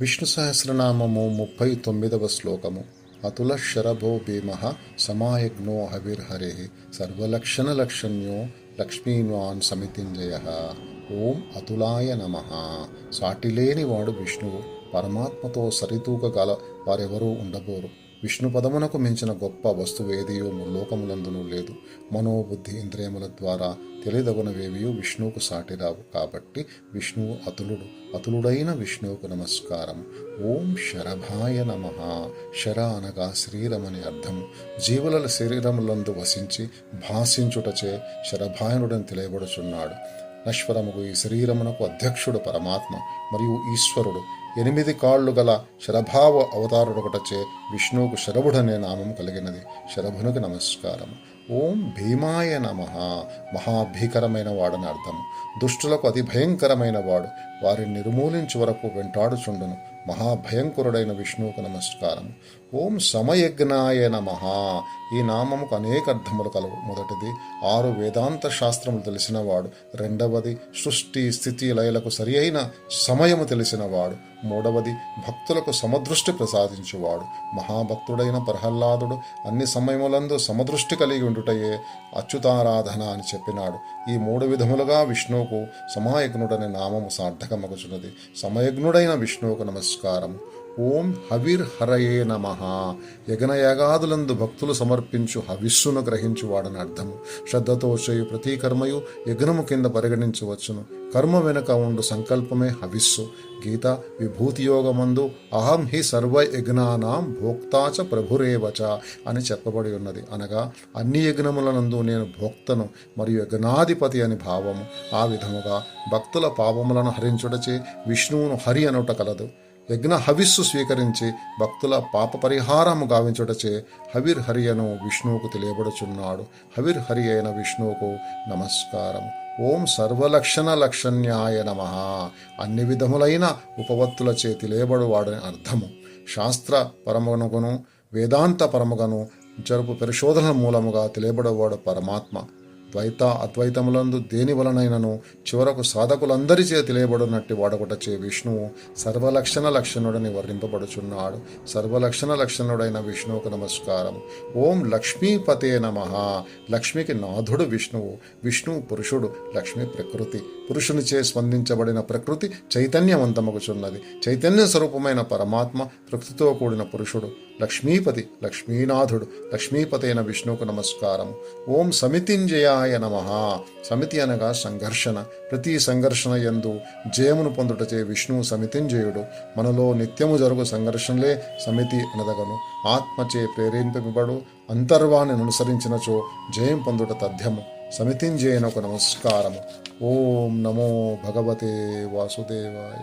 విష్ణు సహస్రనామము ముప్పై తొమ్మిదవ శ్లోకము. అతుల శరభో భీమ సమాయజ్ఞో హవిర్హరే సర్వలక్షణ లక్షణ్యో లక్ష్మీన్వాన్ సమితింజయ. ఓం అతులాయ నమ. సాటిలేని వాడు విష్ణువు పరమాత్మతో సరితూకగల వారెవరూ ఉండబోరు. విష్ణు పదమునకు మించిన గొప్ప వస్తువు ఏదియో లోకమునందును లేదు. మనోబుద్ధి ఇంద్రియముల ద్వారా తెలియదగునవేవియు విష్ణువుకు సాటిరావు కాబట్టి విష్ణువు అతులుడు. అతులుడైన విష్ణువుకు నమస్కారం. ఓం శరభాయ నమ. శర అనగా శరీరమని అర్థం. జీవుల శరీరములందు వసించి భాషించుటచే శరభాయనుడని తెలియబడుచున్నాడు. నశ్వరముగు ఈ శరీరమునకు అధ్యక్షుడు పరమాత్మ మరియు ఈశ్వరుడు. ఎనిమిది కాళ్ళు గల శరభావ అవతారుడొకటచే విష్ణువుకు శరభుడనే నామం కలిగినది. శరభునికి నమస్కారం ఓం భీమాయ నమ. మహాభీకరమైన వాడని అర్థం దుష్టులకు అతి భయంకరమైన వాడు. వారిని నిర్మూలించి వరకు వెంటాడుచుండును. మహాభయంకరుడైన విష్ణువుకు నమస్కారం. ఓం సమయజ్ఞాయ నమ. ఈ నామముకు అనేక అర్థములు కలవు మొదటిది ఆరు వేదాంత శాస్త్రములు తెలిసినవాడు. రెండవది సృష్టి స్థితి లయలకు సరి అయిన సమయము తెలిసినవాడు. మూడవది భక్తులకు సమదృష్టి ప్రసాదించువాడు. మహాభక్తుడైన ప్రహ్లాదుడు అన్ని సమయములందు సమదృష్టి కలిగి ఉండుటయే అచ్యుతారాధన అని చెప్పినాడు. ఈ మూడు విధములుగా విష్ణువుకు సమాయజ్ఞుడనే నామము సార్థకమగుచున్నది. సమయజ్ఞుడైన విష్ణువుకు నమస్కారం ఓం హవిర్ హరయే నమ. యజ్ఞయాగాదులందు భక్తులు సమర్పించు హవిస్సును గ్రహించువాడని అర్థము. శ్రద్ధతో చేయు ప్రతి కర్మయు యజ్ఞము కింద పరిగణించవచ్చును. కర్మ వెనుక ఉండు సంకల్పమే హవిస్సు. గీత విభూతి యోగమందు అహం హి సర్వ యజ్ఞానాం భోక్తాచ ప్రభురేవచ అని చెప్పబడి ఉన్నది. అనగా అన్ని యజ్ఞములనందు నేను భోక్తను మరియు యజ్ఞాధిపతి అని భావము. ఆ విధముగా భక్తుల పాపములను హరించుటచే విష్ణువును హరి అనుట కలదు. యజ్ఞ హవిస్సు స్వీకరించి భక్తుల పాప పరిహారము గావించుటచే హవిర్ హరి అను విష్ణువుకు తెలియబడుచున్నాడు. హవిర్ హరి అయిన విష్ణువుకు నమస్కారం ఓం సర్వలక్షణ లక్షణ్యాయ నమ. అన్ని విధములైన ఉపవత్తులచే తెలియబడువాడని అర్థము. శాస్త్ర పరమగును వేదాంత పరముగను జరుపు పరిశోధన మూలముగా తెలియబడవాడు పరమాత్మ. ద్వైత అద్వైతములందు దేని వలనైనను చివరకు సాధకులందరి చే తెలియబడినట్టు వాడగొటచే విష్ణువు సర్వలక్షణ లక్షణుడని వర్ణింపబడుచున్నాడు. సర్వలక్షణ లక్షణుడైన విష్ణువుకు నమస్కారం. ఓం లక్ష్మీపతే నమ. లక్ష్మికి నాథుడు విష్ణువు విష్ణువు పురుషుడు లక్ష్మి ప్రకృతి. పురుషునిచే స్పందించబడిన ప్రకృతి చైతన్యవంతమగుచున్నది. చైతన్య స్వరూపమైన పరమాత్మ ప్రకృతితో కూడిన పురుషుడు లక్ష్మీపతి లక్ష్మీనాథుడు లక్ష్మీపతైన విష్ణువుకు నమస్కారం. ఓం సమితింజయాయ నమ. సమితి అనగా సంఘర్షణ. ప్రతి సంఘర్షణ ఎందు జయమును పొందుటచే విష్ణువు సమితింజయుడు. మనలో నిత్యము జరుగు సంఘర్షణలే సమితి అనదగను. ఆత్మచే ప్రేరేపింపబడు అంతర్వాన్ని అనుసరించినచో జయం పొందుట తథ్యము. సమితింజయనకు నమస్కారము ఓం నమో భగవతే వాసుదేవాయ